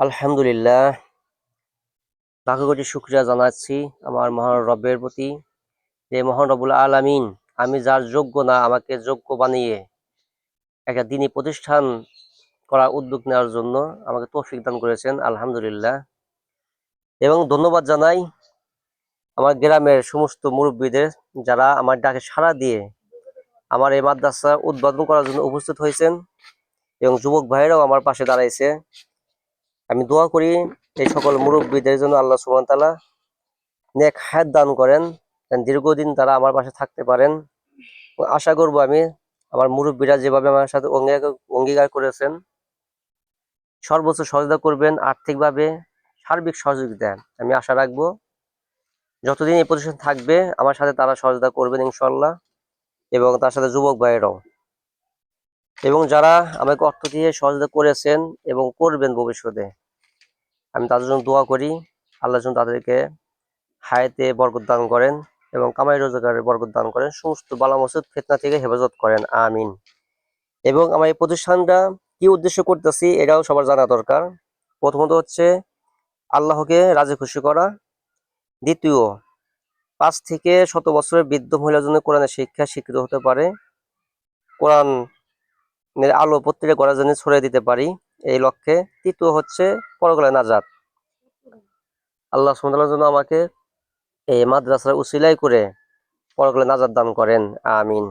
আলহামদুলিল্লাহ। লাখো কোটি শুক্রিয়া জানাচ্ছি আমার মহান রব্বের প্রতি। যে মহান রব্বুল আলামিন, আমি যার যোগ্য না, আমাকে যোগ্য বানিয়ে একটা দিনী প্রতিষ্ঠান করার উদ্যোগ নেওয়ার জন্য আমাকে তৌফিক দান করেছেন, আলহামদুলিল্লাহ। এবং ধন্যবাদ জানাই আমার গ্রামের সমস্ত মুরব্বীদের যারা আমার ডাকে সাড়া দিয়ে আমার এই মাদ্রাসা উদ্বোধন করার জন্য উপস্থিত হয়েছেন এবং যুবক ভাইয়েরাও আমার পাশে দাঁড়াইছে। আমি দোয়া করি এই সকল মুরব্বীদের জন্য আল্লাহ সুবহান তালা নেক হায়াত দান করেন দীর্ঘদিন তারা আমার পাশে থাকতে পারেন। আশা করব আমি আমার মুরব্বীরা যেভাবে আমার সাথে অঙ্গীকার করেছেন, সর্বোচ্চ সহযোগিতা করবেন, আর্থিকভাবে সার্বিক সহযোগিতা আমি আশা রাখব যতদিন এই প্রতিষ্ঠান থাকবে, আমার সাথে তারা সহযোগিতা করবেন ইনশাল্লাহ এবং তার সাথে যুবক ভাইয়েরাও। এবং যারা আমাকে অর্থ দিয়ে সহযোগিতা করেছেন এবং করবেন ভবিষ্যতে, আমি তাদের জন্য দোয়া করি। আল্লাহ যেন তাদেরকে হায়াতে বরকত দান করেন এবং কামাই রোজগারের বরকত দান করেন। সমস্ত বালা মসুদ ফেতনা থেকে হেফাজত করেন। আমিন। এবং আমার এই প্রতিষ্ঠানটা কি উদ্দেশ্য করতেছি এটাও সবার জানা দরকার। প্রথমত হচ্ছে আল্লাহকে রাজি খুশি করা। দ্বিতীয়, পাঁচ থেকে শত বছরের বৃদ্ধ মহিলার জন্য কোরআনের শিক্ষা শিক্ষিত হতে পারে। কোরআন আলো প্রত্যেকটা গড়ার জন্য ছড়িয়ে দিতে পারি। এই লক্ষ্যে তৃতীয় হচ্ছে পরকালে নাজাদ আল্লাহ সুমদার জন্য আমাকে এই মাদ্রাসার উসিলাই করে পরকালে নাজাদ দান করেন। আমিন।